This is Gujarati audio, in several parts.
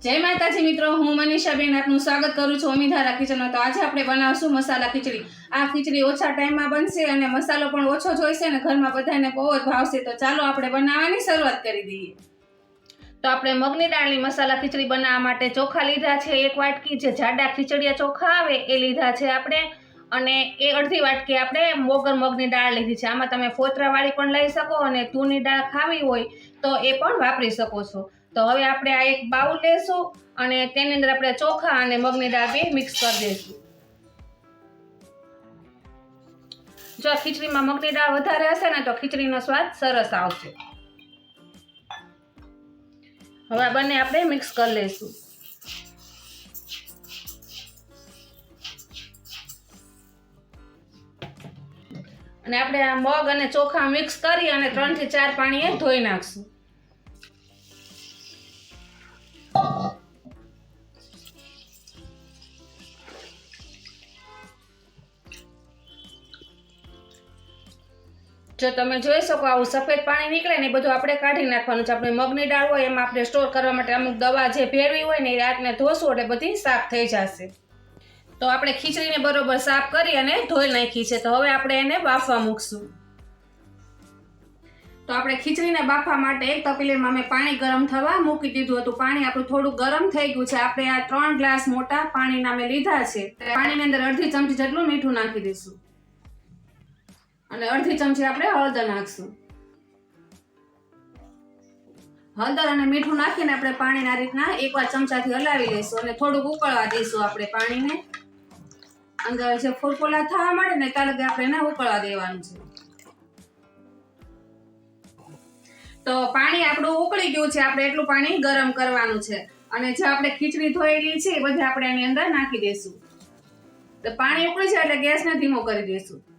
જય માતાજી મિત્રો, હું મનીષાબેન આપનું સ્વાગત કરું છું અમિધારા કિચનમાં તો આજે આપણે બનાવશું મસાલા ખીચડી. આ ખીચડી ઓછા ટાઈમમાં બનશે અને મસાલો પણ ઓછો જોઈશે અને ઘરમાં બધાને બહુ જ ભાવશે. તો ચાલો આપણે બનાવવાની શરૂઆત કરી દઈએ. તો આપણે મગની દાળની મસાલા ખીચડી બનાવવા માટે ચોખા લીધા છે. એક વાટકી જે જાડા ખીચડીયા ચોખા આવે એ લીધા છે આપણે. અને એ અડધી વાટકી આપણે મોગર મગની દાળ લીધી છે. આમાં તમે ફોતરાવાળી પણ લઈ શકો અને તુરની દાળ ખાવી હોય તો એ પણ વાપરી શકો છો. તો હવે આપણે આ એક બાઉલ લેશું અને તેની અંદર આપણે ચોખા અને મગની દાળ બે મિક્સ કરી દઈશું. જો ખીચડીમાં મગની દાળ વધારે હશે ને તો ખીચડીનો સ્વાદ સરસ આવશે. હવે આ બંને આપણે મિક્સ કરી લઈશું. અને આપણે આ મગ અને ચોખા મિક્સ કરી અને ત્રણથી ચાર પાણીએ ધોઈ નાખશું. જો તમે જોઈ શકો આવું સફેદ પાણી નીકળે ને એ બધું આપણે કાઢી નાખવાનું છે. આપણે મગની દાળ હોય એમાં આપણે સ્ટોર કરવા માટે અમુક દવા જે ભેરવી હોય ને એ રાતને ધોશું એટલે બધી સાફ થઈ જશે. તો આપણે ખીચડીને બરોબર સાફ કરી અને ધોઈ નાખી છે. તો હવે આપણે એને બાફવા મૂકશું. તો આપણે ખીચડીને બાફવા માટે એક તપેલીમાં મેં પાણી ગરમ થવા મૂકી દીધું હતું. પાણી આપણું થોડું ગરમ થઈ ગયું છે. આપણે આ ત્રણ ગ્લાસ મોટા પાણીના મેં લીધા છે. પાણીની અંદર અડધી ચમચી જેટલું મીઠું નાખી દઈશું. અને અડધી ચમચી આપણે હળદર નાખશું. હળદર અને મીઠું નાખીને આપણે પાણીને આ રીતના એકવાર ચમચાથી હલાવી લઈશું અને થોડુંક ઉકળવા દઈશું આપણે પાણીને. અંદર જે ફુરફુલા થવા માંડે ને ત્યાં લગી આપણે એને ઉકળવા દેવાનું છે. તો પાણી આપણું ઉકળી ગયું છે, આપણે એટલું પાણી ગરમ કરવાનું છે. અને જે આપણે ખીચડી ધોયેલી છે, એ બધી આપણે એની અંદર નાખી દઈશું. તો પાણી ઉકળી જાય એટલે ગેસને ધીમો કરી દઈશું.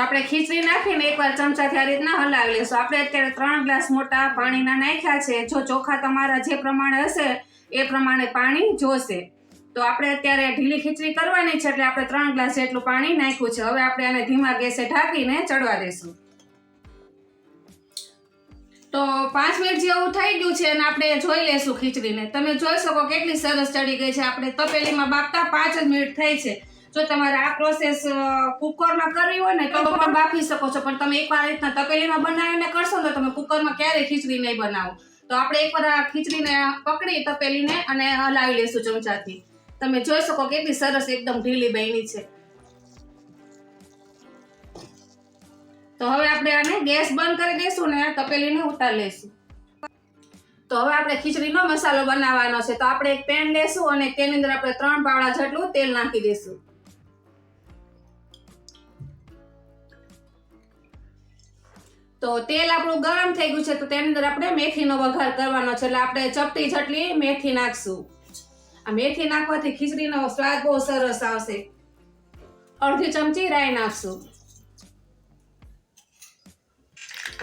તો આપણે ખીચડી નાખીને એકવાર ચમચાથી આ રીતના હલાવી લઈશું. આપણે અત્યારે ત્રણ ગ્લાસ મોટા પાણીના નાખ્યા છે. જો ચોખા તમારા જે પ્રમાણે હશે, એ પ્રમાણે પાણી જોશે. તો આપણે અત્યારે ઢીલી ખીચડી કરવાની છે એટલે આપણે ત્રણ ગ્લાસ જેટલું પાણી નાખ્યું છે. હવે આપણે આને ધીમા ગેસે ઢાંકીને ચડવા દઈશું. તો પાંચ મિનિટ જેવું થઈ ગયું છે અને આપણે જોઈ લેશું ખીચડીને. તમે જોઈ શકો કેટલી સરસ ચડી ગઈ છે. આપણે તપેલીમાં બાપતા પાંચ જ મિનિટ થઈ છે. જો તમારે આ પ્રોસેસ કુકરમાં કરવી હોય ને, તો પણ બાફી શકો છો. પણ તમે એકવાર રીતના તપેલીમાં બનાવીને કરશો ને, તો તમે કુકરમાં ક્યારેય ખીચડી નહીં બનાવો. તો આપણે એકવાર આ ખીચડીને પકડી તપેલીને અને હલાવી લઈશું ચમચાથી. તમે જોઈ શકો કેટલી સરસ એકદમ ઢીલી બની છે. તો હવે આપણે આને ગેસ બંધ કરી દઈશું ને, તપેલીને ઉતારી લઈશું. તો હવે આપણે ખીચડીનો મસાલો બનાવવાનો છે. તો આપણે એક પેન લેશું અને તેની અંદર આપણે ત્રણ પાવડા જેટલું તેલ નાખી દઈશું. તો તેલ આપણું ગરમ થઈ ગયું છે, તો તેની અંદર આપણે મેથીનો વઘાર કરવાનો છે. એટલે આપણે ચપટી જેટલી મેથી નાખશું. આ મેથી નાખવાથી ખીચડીનો સ્વાદ બહુ સરસ આવશે. અડધી ચમચી રાઈ નાખશું.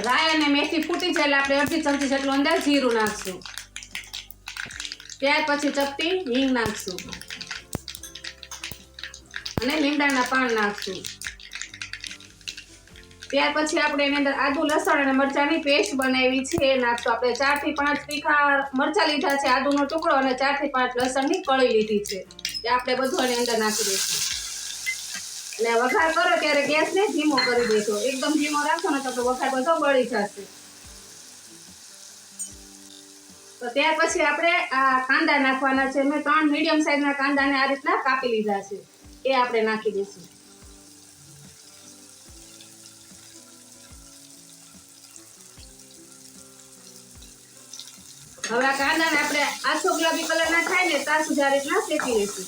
રાઈ અને મેથી ફૂટી જાય એટલે આપણે અડધી ચમચી જેટલું અંદર જીરું નાખશું. ત્યાર પછી ચપટી હિંગ નાખશું. અને લીમડાના પાન નાખશું. ત્યાર પછી આપણે એની અંદર આદુ, લસણ અને મરચાંની પેસ્ટ બનાવી છે. એ નાખશું આપણે ચારથી પાંચ તીખા મરચાં લીધા છે, આદુનો ટુકડો અને ચારથી પાંચ લસણની કળી લીધી છે. એ આપણે બધું એની અંદર નાખી દઈશું. એટલે વઘાર કરો ત્યારે ગેસને ધીમો કરી દેજો. એકદમ ધીમો રાખો ને તો આપણો વઘાર બધો બળી જશે. તો ત્યાર પછી આપણે આ કાંદા નાખવાના છે. મેં ત્રણ મીડિયમ સાઈઝના કાંદાને આ રીતના કાપી લીધા છે. એ આપણે નાખી દઈશું. હવે આ કાંદાને આપણે આછો ગુલાબી કલર ના થાય ને ત્યાં સુધી આ રીતના શેકી લઈશું.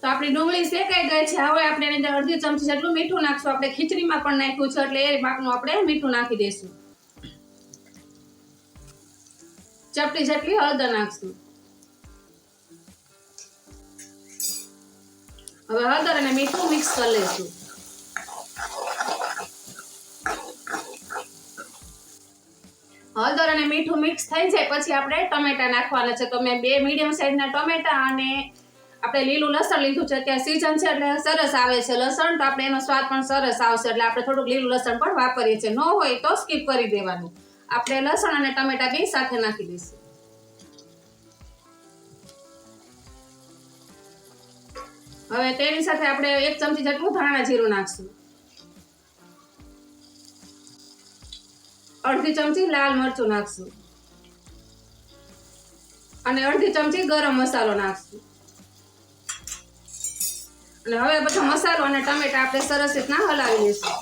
તો આપણી ડુંગળી શેકાઈ ગઈ છે. હવે આપણે એની અંદર અડધી ચમચી જેટલું મીઠું નાખશું. આપણે ખીચડીમાં પણ નાખ્યું છે એટલે એ માપનું આપણે મીઠું નાખી દઈશું. ચપટી જેટલી હળદર નાખશું. હવે હળદર અને મીઠું મિક્સ કરી લઈશું હળદર અને મીઠું મિક્સ થઈ જાય, પછી આપણે ટમેટા નાખવાના છે. તો મેં બે મીડિયમ સાઈઝના ટમેટા અને આપણે લીલું લસણ લીધું છે. અત્યારે સિઝન છે એટલે સરસ આવે છે લસણ. તો આપણે એનો સ્વાદ પણ સરસ આવશે. એટલે આપણે થોડુંક લીલું લસણ પણ વાપરીએ છીએ. ન હોય તો સ્કીપ કરી દેવાનું. આપણે લસણ અને ટમેટા બે સાથે નાખી દઈશું. હવે તેની સાથે આપણે એક ચમચી જેટલું ધાણા જીરું નાખશું. અડધી ચમચી લાલ મરચું નાખશું. અને અડધી ચમચી ગરમ મસાલો નાખશું. અને હવે બધો મસાલો અને ટમેટા આપણે સરસ રીતના હલાવી લઈશું.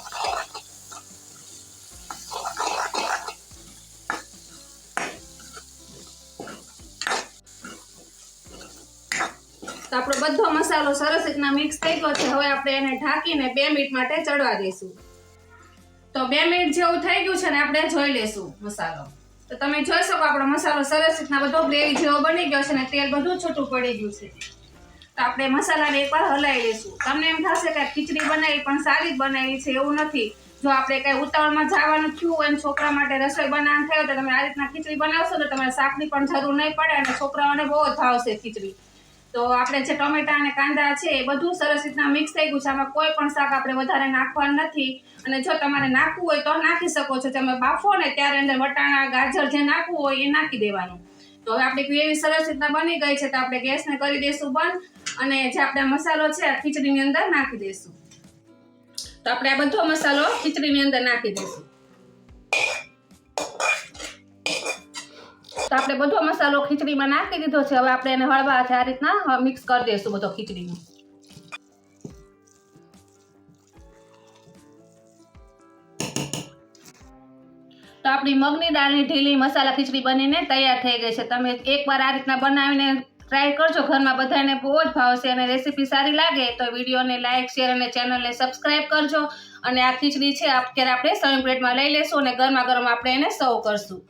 તો આપણો બધો મસાલો સરસ રીતના મિક્સ થઈ ગયો છે. હવે આપણે એને ઢાંકીને બે મિનિટ માટે ચડવા દઈશું. તો બે મિનિટ જેવું થઈ ગયું છે ને આપણે જોઈ લેશું મસાલો. તો તમે જોઈ શકો આપણો મસાલો સરસ રીતના બધો ગ્રેવી જેવો બની ગયો છે ને તેલ બધું છૂટું પડી ગયું છે. તો આપણે મસાલાને એકવાર હલાવી લઈશું. તમને એમ થશે કે ખીચડી બનાવી પણ સારી જ બનાવી છે, એવું નથી. જો આપણે કઈ ઉતાવળમાં જવાનું થયું હોય છોકરા માટે રસોઈ બનાવવાનું થયું તો તમે આ રીતના ખીચડી બનાવશો તો તમારે શાકની પણ જરૂર નહીં પડે અને છોકરાઓને બહુ જ ભાવશે ખીચડી. તો આપણે જે ટમેટા અને કાંદા છે એ બધું સરસ રીતના મિક્સ થઈ ગયું છે. આમાં કોઈ પણ શાક આપણે વધારે નાખવાનું નથી. અને જો તમારે નાખવું હોય તો નાખી શકો છો. તમે બાફો ને ત્યારે અંદર વટાણા, ગાજર જે નાખવું હોય એ નાખી દેવાનું. તો હવે આપણી ગ્રેવી સરસ રીતના બની ગઈ છે તો આપણે ગેસને કરી દઈશું બંધ. અને જે આપણે મસાલો છે ખીચડીની અંદર નાખી દઈશું. તો આપણે આ બધો મસાલો ખીચડીની અંદર નાખી દઈશું. તો આપણે બધો મસાલો ખીચડીમાં નાખી દીધો છે. હવે આપણે એને હળવા છે આ રીતના મિક્સ કરી દઈશું બધો ખીચડીમાં તો આપણી મગની દાળની ઢીલી મસાલા ખીચડી બનીને તૈયાર થઈ ગઈ છે. તમે એકવાર આ રીતના બનાવીને ટ્રાય કરજો. ઘરમાં બધાને બહુ જ ભાવશે અને રેસીપી સારી લાગે તો વિડીયોને લાઇક શેર અને ચેનલને સબસ્ક્રાઇબ કરજો. અને આ ખીચડી છે અત્યારે આપણે સર્વિંગ પ્લેટમાં લઈ લેશું અને ગરમા ગરમ આપણે એને સર્વ કરશું.